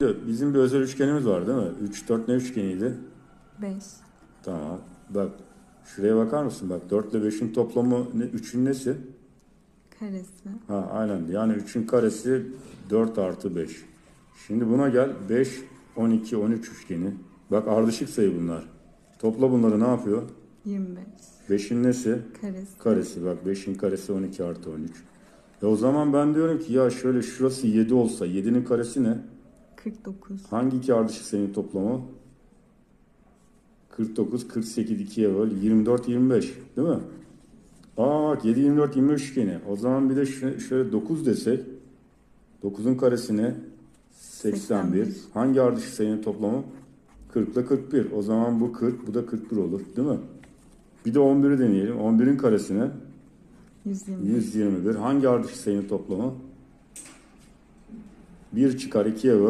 Bizim bir özel üçgenimiz var değil mi? 3, 4 ne üçgeniydi? 5. Tamam. Bak şuraya bakar mısın? Bak 4 ile 5'in toplamı ne, 3'ün nesi? Karesi. Ha aynen. Yani 3'ün karesi 4 artı 5. Şimdi buna gel. 5, 12, 13 üçgeni. Bak ardışık sayı bunlar. Topla bunları ne yapıyor? 25. 5'in nesi? Karesi. Karesi. Bak 5'in karesi 12 artı 13. E o zaman ben diyorum ki ya şöyle şurası 7 olsa 7'nin karesi ne? 49. Hangi iki ardışık sayının toplamı? 49, 48, 2'ye böl. 24, 25. Değil mi? Aa bak 7, 24, 25 üçgeni. O zaman bir de şöyle 9 desek. 9'un karesi ne? 81. 81. Hangi ardışık sayının toplamı? 40 ile 41. O zaman bu 40, bu da 41 olur. Değil mi? Bir de 11'i deneyelim. 11'in karesi ne? 120. 121. Hangi ardışık sayının toplamı? 1 çıkar 2'ye böl.